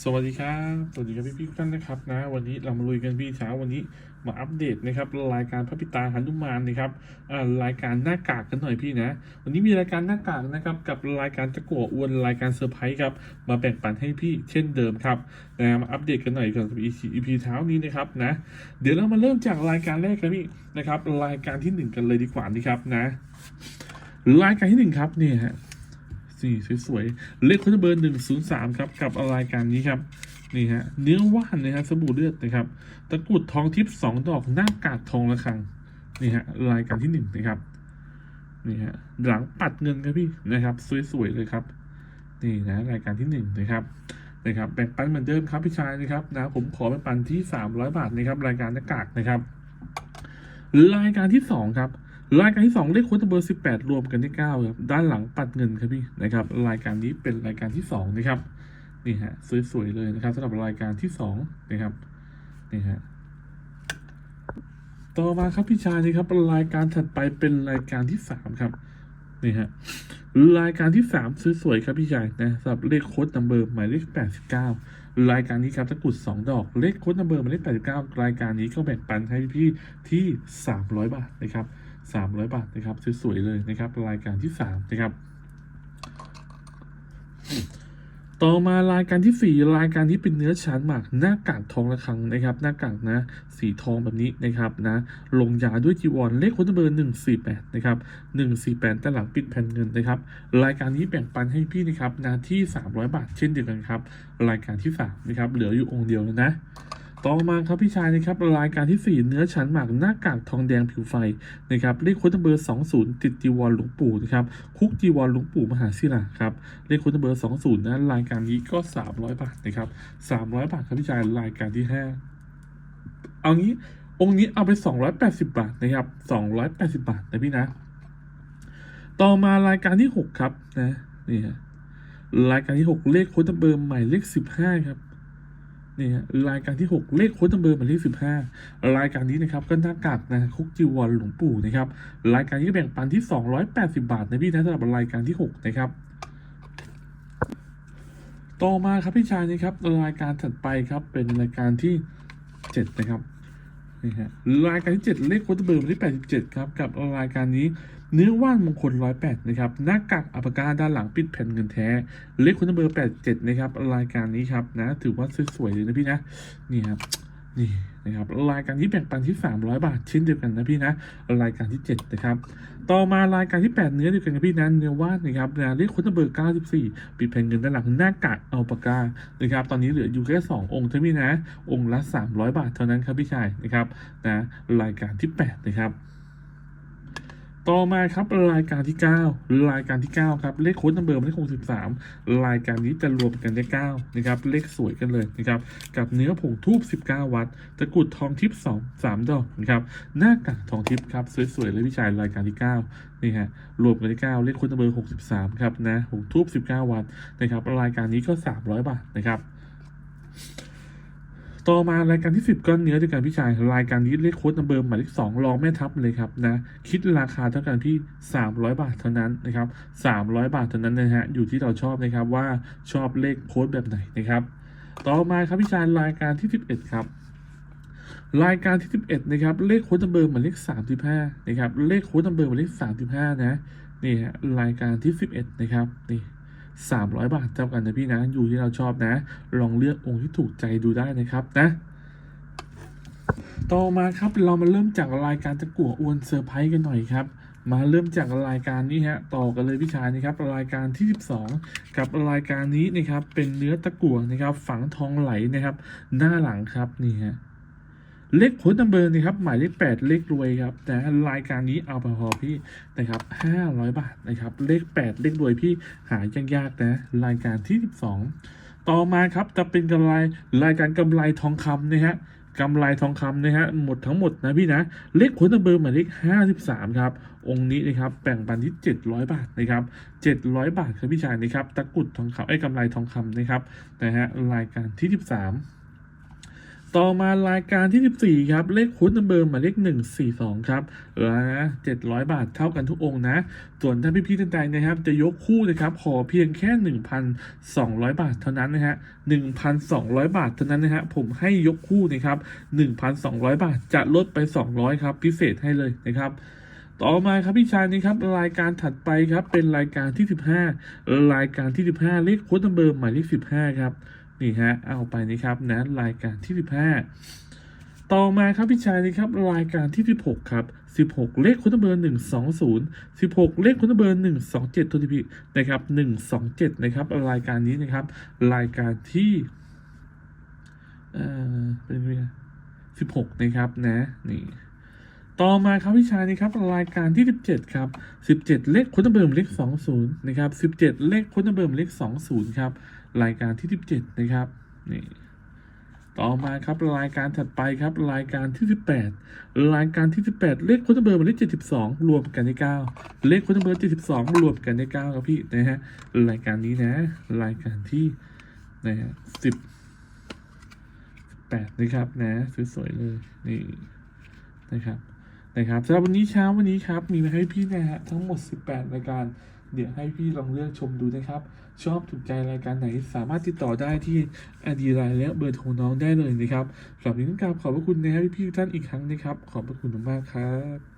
สวัสดีครับ สวัสดีครับพี่พี่ๆทุกท่านนะครับนะ วันนี้เรามาลุยกันพี่เช้าวันนี้มาอัปเดตนะครับรายการพระปิตาหันุมานนะครับอ่ารายการหน้ากากกันหน่อยพี่นะ วันนี้มีรายการหน้ากากนะครับกับรายการตะกั่วอ้วนรายการเซอร์ไพรส์ครับมาแบ่งปันให้พี่เช่นเดิมครับนะมาอัปเดตกันหน่อยกับ EP เช้านี้นะครับนะเดี๋ยวเรามาเริ่มจากรายการแรกกันพี่นะครับรายการที่หนึ่งกันเลยดีกว่านี่ครับนะ รายการที่หนึ่งครับเนี่ยฮะ นี่สวยๆเลขโค้ดเบอร์หนึ่งศูนย์สามครับกับรายการนี้ครับนี่ฮะเนื้อว่านนะฮะสบู่เลือดนะครับตะกรุดทองทิพย์สองดอกหน้ากาดทองระฆังนี่ฮะรายการที่หนึ่งนะครับนี่ฮะหลังปัดเงินครับพี่นะครับ สวยๆเลยครับนี่นะรายการที่หนึ่งนะครับนะครับแบ่งปันเหมือนเดิมครับพี่ชายนะครับนะผมขอแบ่งปันที่สามร้อยบาทนะครับรายการหน้ากากนะครับรายการที่สองครับ รายการที่สองเลขโค้ดเบอร์สิบแปดรวมกันที่เก้าครับด้านหลังปัดเงินครับพี่นะครับรายการนี้เป็นรายการที่สองนะครับนี่ฮะสวยๆเลยนะครับสำหรับรายการที่สองนะครับนี่ฮะต่อมาครับพี่ชายนี่ครับรายการถัดไปเป็นรายการที่สามครับนี่ฮะรายการที่สามสวยๆครับพี่ชายนะสำหรับเลขโค้ดนัมเบอร์หมายเลขแปดสิบเก้ารายการนี้ครับตะกุดสองดอก เลขโค้ดนัมเบอร์หมายเลขแปดสิบเก้ารายการนี้ก็แบ่งปันให้พี่ที่สามร้อยบาทนะครับ สามร้อยบาทนะครับสวยๆเลยนะครับ รายการที่สามนะครับ ต่อมารายการที่สี่รายการที่เป็นเนื้อชั้นหมากหน้ากากทองระฆังนะครับ หน้ากากนะ สีทองแบบนี้นะครับนะ ลงยาด้วยจีวรเลขโค้ดเบอร์หนึ่งสี่แปดนะครับหนึ่งสี่แปดด้านหลังปิดแผ่นเงินนะครับ รายการนี้แบ่งปันให้พี่นะครับนาที่สามร้อยบาทเช่นเดียวกันครับ รายการที่สามนะครับเหลืออยู่องค์เดียวแล้วนะ ต่อมาครับพี่ชายนะครับรายการที่สี่เนื้อชั้นหมากหน้ากากทองแดงผิวไฟนะครับเลขค้ดเบอร์สองศูนย์ติดจีวรหลวงปู่นะครับคุกจีวรหลวงปู่มหาศิลาครับเลขค้ดเบอร์สองศูนย์นะรายการนี้ก็สามร้อยบาทนะครับสามร้อยบาทครับพี่ชายรายการที่ห้าเอางี้องค์นี้เอาไปสองร้อยแปดสิบาทนะครับสองร้อยแปดสิบาทนะพี่นะ ต่อมารายการที่หกครับนะนี่ฮะรายการที่หกเลขค้ดเบอร์ใหม่เลขสิบห้าครับ นี่ฮะรายการที่ 6 เลขโค้ดนัมเบอร์หมายเลขสิบห้ารายการนี้นะครับก็หน้ากากนะคุกจีวรหลวงปู่นะครับรายการนี้ก็แบ่งปันที่ 280 บาทนะพี่นะสำหรับรายการที่ 6 นะครับ ต่อมาครับพี่ชายนะครับรายการถัดไปครับเป็นรายการที่ 7 นะครับ นี่ฮะรายการที่7เลขโค้ดนัมเบอร์หมายเลข87 ครับ กับรายการนี้เนื้อว่านมงคล 108 นะครับหน้ากากอัปกาด้านหลังปิดแผ่นเงินแท้ เลขคุณเบอร์ 87 นะครับ รายการนี้ครับนะ ถือว่าสวยๆเลยนะพี่นะ นี่ครับ นี่ นะครับรายการที่แบ่งปันที่ 300 บาท เช่นเดียวกันนะพี่นะรายการที่ 7 นะครับ ต่อมารายการที่ 8 เนื้อเดียวกันกับพี่นะเนื้อว่านนะครับนะเลขคุณเบอร์ 94 ปิดแผ่นเงินด้านหลังหน้ากากอัลปากานะครับตอนนี้เหลืออยู่แค่2องค์เท่านี้นะ องค์ละ 300 บาทเท่านั้นครับพี่ชายนะครับนะรายการที่ 8 นะครับ ต่อมาครับรายการที่ 9 รายการที่ 9 ครับ เลขโค้ดนัมเบอร์เลข63รายการนี้จะรวมกันได้9นะครับเลขสวยกันเลยนะครับกับเนื้อผงทูบ19 วัตต์ตะกรุดทองทิพย์2 3ดอกนะครับหน้ากากทองทิพย์ครับสวยๆเลยพี่ชายรายการที่ 9 นี่ฮะรวมกันได้9เลขโค้ดนัมเบอร์63 ครับนะผงทูบ19 วัตต์นะครับรายการนี้ก็ 300 บาทนะครับ ต่อมารายการที่สิบก้อนเนื้อด้วยกันพี่ชาย รายการนี้เลขโค้ดนัมเบอร์หมายเลขสองรองแม่ทัพเลยครับนะ คิดราคาเท่ากันที่สามร้อยบาทเท่านั้นนะครับสามร้อยบาทเท่านั้นนะฮะ อยู่ที่เราชอบนะครับว่าชอบเลขโค้ดแบบไหนนะครับ ต่อมาครับพี่ชายรายการที่สิบเอ็ดครับรายการที่สิบเอ็ดนะครับ เลขโค้ดนัมเบอร์หมายเลขสามสิบห้านะครับ เลขโค้ดนัมเบอร์หมายเลขสามสิบห้านะ นี่ฮะ รายการที่สิบเอ็ดนะครับ นี่ สามร้อยบาทเท่ากันนะพี่นะ อยู่ที่เราชอบนะ ลองเลือกองค์ที่ถูกใจดูได้นะครับนะ ต่อมาครับเรามาเริ่มจากรายการตะกั่วอวนเซอร์ไพรส์กันหน่อยครับมาเริ่มจากรายการนี้ฮะต่อกันเลยพี่ชายนะครับรายการที่ 12 กับรายการนี้นะครับเป็นเนื้อตะกั่วนะครับฝังทองไหลนะครับหน้าหลังครับนี่ฮะ เลขโค้ดนัมเบอร์นี่ครับหมายเลขแปดเลขรวยครับแต่รายการนี้เอาไปพอพี่นะครับห้าร้อยบาทนะครับเลขแปดเลขรวยพี่หายยากๆนะรายการที่สิบสองต่อมาครับจะเป็นกำไรรายการกำไรทองคำนะฮะกำไรทองคำนะฮะหมดทั้งหมดนะพี่นะเลขโค้ดนัมเบอร์หมายเลขห้าสิบสามครับ องค์นี้นะครับแบ่งปันที่เจ็ดร้อยบาทนะครับเจ็ดร้อยบาทครับพี่ชายนะครับตะกุดทองคำไอ้กำไรทองคำนะครับนะฮะรายการที่สิบสาม ต่อมารายการที่ 14 ครับ เลขคูณนัมเบอร์หมายเลข 142 ครับเออนะ700 บาทเท่ากันทุกองนะ ส่วนถ้าพี่ๆท่านใดนะครับ จะยกคู่นะครับขอเพียงแค่ 1,200 บาทเท่านั้นนะฮะ 1,200 บาทเท่านั้นนะฮะ ผมให้ยกคู่นะครับ 1,200 บาทจะลดไป 200 ครับพิเศษให้เลยนะครับต่อมาครับพี่ชายนะครับรายการถัดไปครับเป็นรายการที่ 15 รายการที่ 15 เลขโค้ดนัมเบอร์หมายเลข 15 ครับ นี่ฮะเอาไปนะครับนะรายการที่ 15 ต่อมาครับพี่ชายนะครับรายการที่ 16 ครับ 16 เลขค้ดนัมเบอร์ 120 16 เลขค้ดนัมเบอร์ 127ตัวทีพีนะครับ 127 นะครับ รายการนี้นะครับ รายการที่เอ่อเป็นไง16 นะครับนะนี่ต่อมาครับพี่ชายนะครับรายการที่ 17 ครับ 17 เลขค้ดนัมเบอร์มเลข20 นะครับ 17 เลขค้ดนัมเบอร์มเลข20 ครับ รายการที่ 17 นะครับนี่ต่อมาครับรายการถัดไปครับรายการที่ 18 รายการที่ 18 เลขค้ดนัมเบอร์หมายเลข72 รวมกันได้9เลขค้ดนัมเบอร์72 รวมกันได้9ครับพี่นะฮะรายการนี้นะ รายการที่นะฮะ10 18นะครับนะสวยๆเลยนี่นะครับนะครับสำหรับวันนี้เช้าวันนี้ครับมีมาให้พี่นะฮะทั้งหมด 18รายการ เดี๋ยวให้พี่ลองเลือกชมดูนะครับ ชอบถูกใจรายการไหนสามารถติดต่อได้ที่อดีไลน์และเบอร์โทรน้องได้เลยนะครับสำหรับนี้ต้องกราบขอบพระคุณนะครับพี่ๆทุกท่านอีกครั้งนะครับ ขอบพระคุณมากครับ